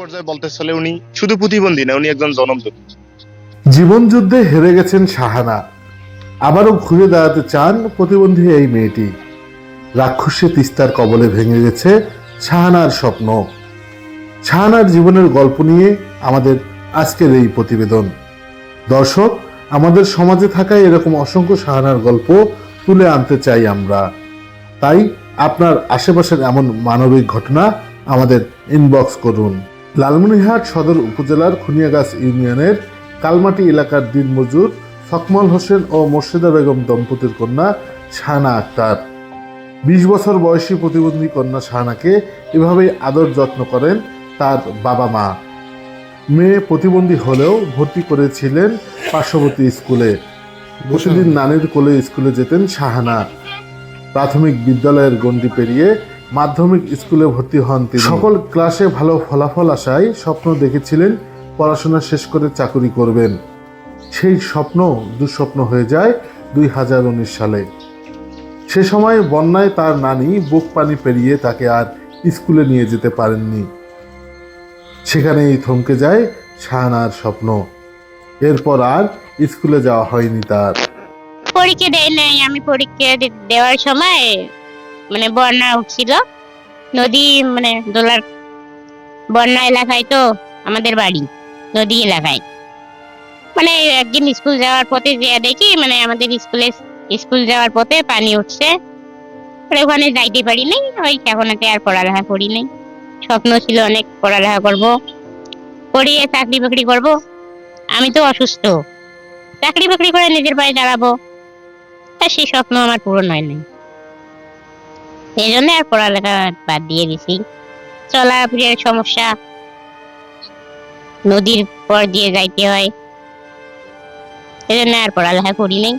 পর্যায়ে বলতে চলে উনি শুধু প্রতিবন্ধী না, উনি একজন জনমদুত। জীবনযুদ্ধে হেরে গেছেন শাহানা। আবারও ঘুরে দাঁড়াতে চান প্রতিবন্ধী এই মেয়েটি। রাক্ষসে তিস্তার কবলে ভেঙে গেছে শাহানার স্বপ্ন। শাহানার জীবনের গল্প নিয়ে আমাদের আজকের এই প্রতিবেদন। দর্শক, আমাদের সমাজে থাকা এরকম অসংখ্য শাহানার গল্প তুলে আনতে চাই আমরা। তাই আপনার আশেপাশের এমন মানবিক ঘটনা আমাদের ইনবক্স করুন। লালমনিরহাট সদর উপজেলার খুনিয়াগাছ ইউনিয়নের কালমাটি এলাকার দিনমজুর সকমল হোসেন ও মোর্শেদা বেগম দম্পতির কন্যা শাহানা আক্তার। বিশ বছর বয়সী প্রতিবন্ধী কন্যা শাহানাকে এভাবেই আদর যত্ন করেন তার বাবা মা। মেয়ে প্রতিবন্ধী হলেও ভর্তি করেছিলেন পার্শ্ববর্তী স্কুলে। প্রতিদিন নানির কোলে স্কুলে যেতেন শাহানা। প্রাথমিক বিদ্যালয়ের গণ্ডি পেরিয়ে মাধ্যমিক স্কুলে ভর্তি হন তিনি। সকল ক্লাসে ভালো ফলাফল আসায় স্বপ্ন দেখেছিলেন, পড়াশোনা শেষ করে চাকুরি করবেন। সেই স্বপ্ন দুঃস্বপ্ন হয়ে যায় দুই হাজার উনিশ সালে। সে সময় বন্যায় তার নানি বুক পানি পেরিয়ে তাকে আর স্কুলে নিয়ে যেতে পারেননি। সেখানেই থমকে যায় শাহানার স্বপ্ন। এরপর আর স্কুলে যাওয়া হয়নি তার। পরীক্ষা দেয় নাই, আমি পরীক্ষা দেওয়ার সময় মানে বন্যা উঠছিল। নদী মানে দোলার বন্যা এলাকায় তো আমাদের বাড়ি, নদী এলাকায়। মানে একদিন স্কুল যাওয়ার পথে যে দেখি মানে আমাদের স্কুলে স্কুল যাওয়ার পথে পানি উঠছে। পরে ওখানে যাইতে পারি নাই, ওই এখনতে আর পড়ালেখা করি নাই। স্বপ্ন ছিল অনেক পড়ালেখা করব, পড়িয়ে চাকরি বাকরি করব। আমি তো অসুস্থ, চাকরি বাকরি করে নিজের পায়ে দাঁড়াবো। তা সেই স্বপ্ন আমার পূরণ হয় নাই। এই জন্য আর পড়ালেখা বাদ দিয়ে দিছি। চলাফেরার সমস্যা, নদীর পর দিয়ে যাইতে হয়। এই জন্য আর পড়ালেখা করি নাই।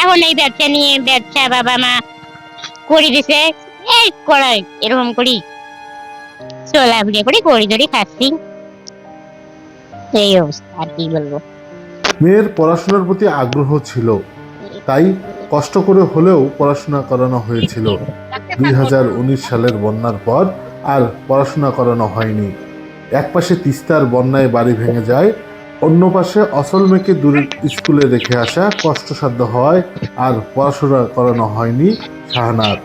এখন এই ব্যবসা নিয়ে ব্যবসা বাবা মা করে দিছে। এই করাই, এরকম করি। চলাফেরা করি করি ধরি খাচ্ছি। এই অবস্থা, আর কি বলব? মেয়ের পড়াশোনার প্রতি আগ্রহ ছিল, তাই কষ্ট করে হলেও পড়াশোনা করানো হয়েছিল। দুই হাজার উনিশ সালের বন্যার পর আর পড়াশোনা করানো হয়নি। এক পাশে তিস্তার বন্যায় বাড়ি ভেঙে যায়, অন্য পাশে অসল মেয়েকে দূরের স্কুলে রেখে আসা কষ্টসাধ্য হয় আর পড়াশোনা করানো হয়নি শাহানার।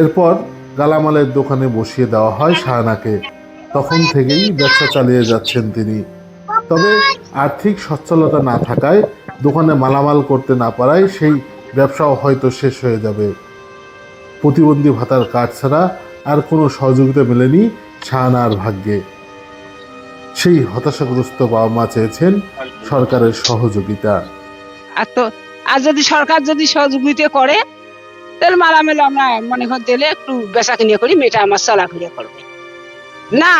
এরপর গালামালের দোকানে বসিয়ে দেওয়া হয় শাহানাকে। তখন থেকেই ব্যবসা চালিয়ে যাচ্ছেন তিনি। তবে আর্থিক সচ্ছলতা না থাকায় দোকানে মালামাল করতে না পারায় সেই ব্যবসাও হয়তো শেষ হয়ে যাবে। প্রতিবন্ধী ভাতার কার্ড ছাড়া আর কোনো সহযোগিতা মেলেনি শাহানার ভাগ্যে। সেই হতাশাগ্রস্ত বাবা মা চেয়েছেন সরকারের সহযোগিতা। আর তো, আর যদি সরকার যদি সহযোগিতা করে, তাহলে মালামেলা আমরা মনে কর দিলে একটু বেচা কিনে করি, মেয়েটা আমার চলাফেরা করবে। না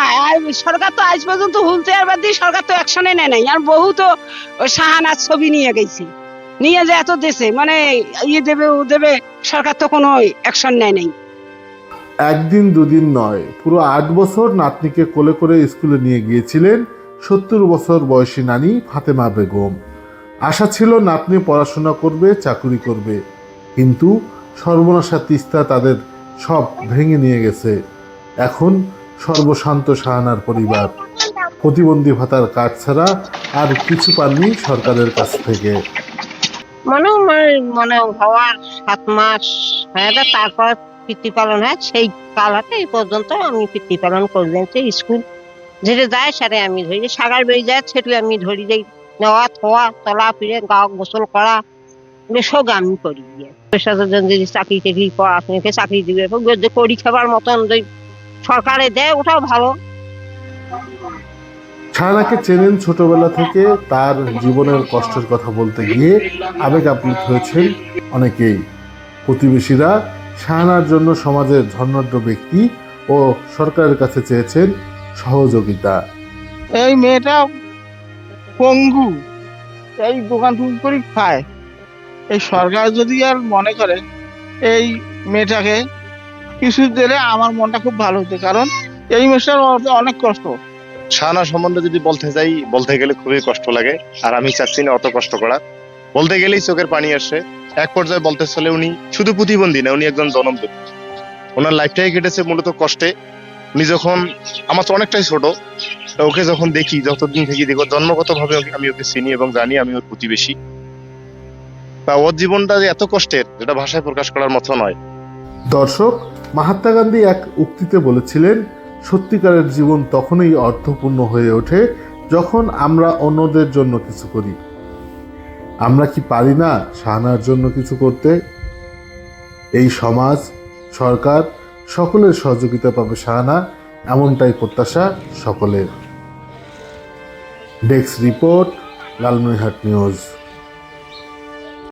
সরকার তো আজ পর্যন্ত হুলতে আর দিয়ে সরকার তো অ্যাকশনে নেয় নাই। আর বহু তো শাহানার ছবি নিয়ে গেছে। নিয়ে যে এত দেশে মানে ইয়ে দেবে, ও দেবে, সরকার তো কোনো অ্যাকশন নেয় নাই। একদিন দুদিন নয়, পুরো আট বছর নাতনিকে কোলে করে স্কুলে নিয়ে গিয়েছিলেন সত্তর বছর বয়সী নানি ফাতেমা বেগম। আশা ছিল নাতনি পড়াশোনা করবে, চাকুরি করবে, কিন্তু সর্বনাশা তিস্তা তাদের সব ভেঙে নিয়ে গেছে। এখন সর্বশান্ত সাহানার পরিবার। প্রতিবন্ধী ভাতার কার্ড ছাড়া আর কিছু পাননি সরকারের কাছ থেকে। মনে মনে হওয়ার সাত মাস হয়ে তারপর পিতৃপালন হয়। সেই কালাতে এই পর্যন্ত আমি পিতৃপালন করলেন স্কুল যেটা যায় সেটাই আমি ধরি। সাগার বেরিয়ে যায় সেটা আমি ধরি যাই। নেওয়া, থোয়া, তলা, ফিরে গা গোসল করা সব আমি করি। গিয়ে পেশাদার যদি চাকরি টাকরি করা, আপনাকে চাকরি দিবে করি খাবার মতন সরকারে দেয় ওটাও ভালো। শাহানাকে চেনেন ছোটবেলা থেকে তার জীবনের কষ্টের কথা বলতে গিয়ে আবেগ আপ্লুত হয়েছেন অনেকেই। প্রতিবেশীরা শাহানার জন্য সমাজের ধর্নাঢ্য ব্যক্তি ও সরকারের কাছে চেয়েছেন সহযোগিতা। এই মেয়েটা পঙ্গু এই দোকান টুক করে খায়। এই সরকার যদি আর মনে করে এই মেয়েটাকে কিছু দিলে আমার মনটা খুব ভালো হতো কারণ এই অ- অনেক কষ্ট। শাহানা সম্বন্ধে যদি বলতে যাই বলতে গেলে খুবই কষ্ট লাগে আর আমি চাচ্ছি না অত কষ্ট করা বলতে গেলেই চোখের পানি আসে। এক পর্যায়ে বলতে চলে উনি শুধু প্রতিবন্ধী না উনি একজন জনমদূত ওনার লাইফটাই কেটেছে মূলত কষ্টে। উনি যখন আমার তো অনেকটাই ছোট ওকে যখন দেখি যতদিন থেকে দেখো জন্মগত ভাবে আমি ওকে চিনি এবং জানি আমি ওর প্রতিবেশী। তা ওর জীবনটা যে এত কষ্টের যেটা ভাষায় প্রকাশ করার মতো নয়। দর্শক মহাত্মা গান্ধী এক উক্তিতে বলেছিলেন, সত্যিকারের জীবন তখনই অর্থপূর্ণ হয়ে ওঠে যখন আমরা অন্যদের জন্য কিছু করি। আমরা কি পারি না শাহানার জন্য কিছু করতে? এই সমাজ, সরকার, সকলের সহযোগিতা পাবে শাহানা, এমনটাই প্রত্যাশা সকলের। Desk report, Lalmonirhat news.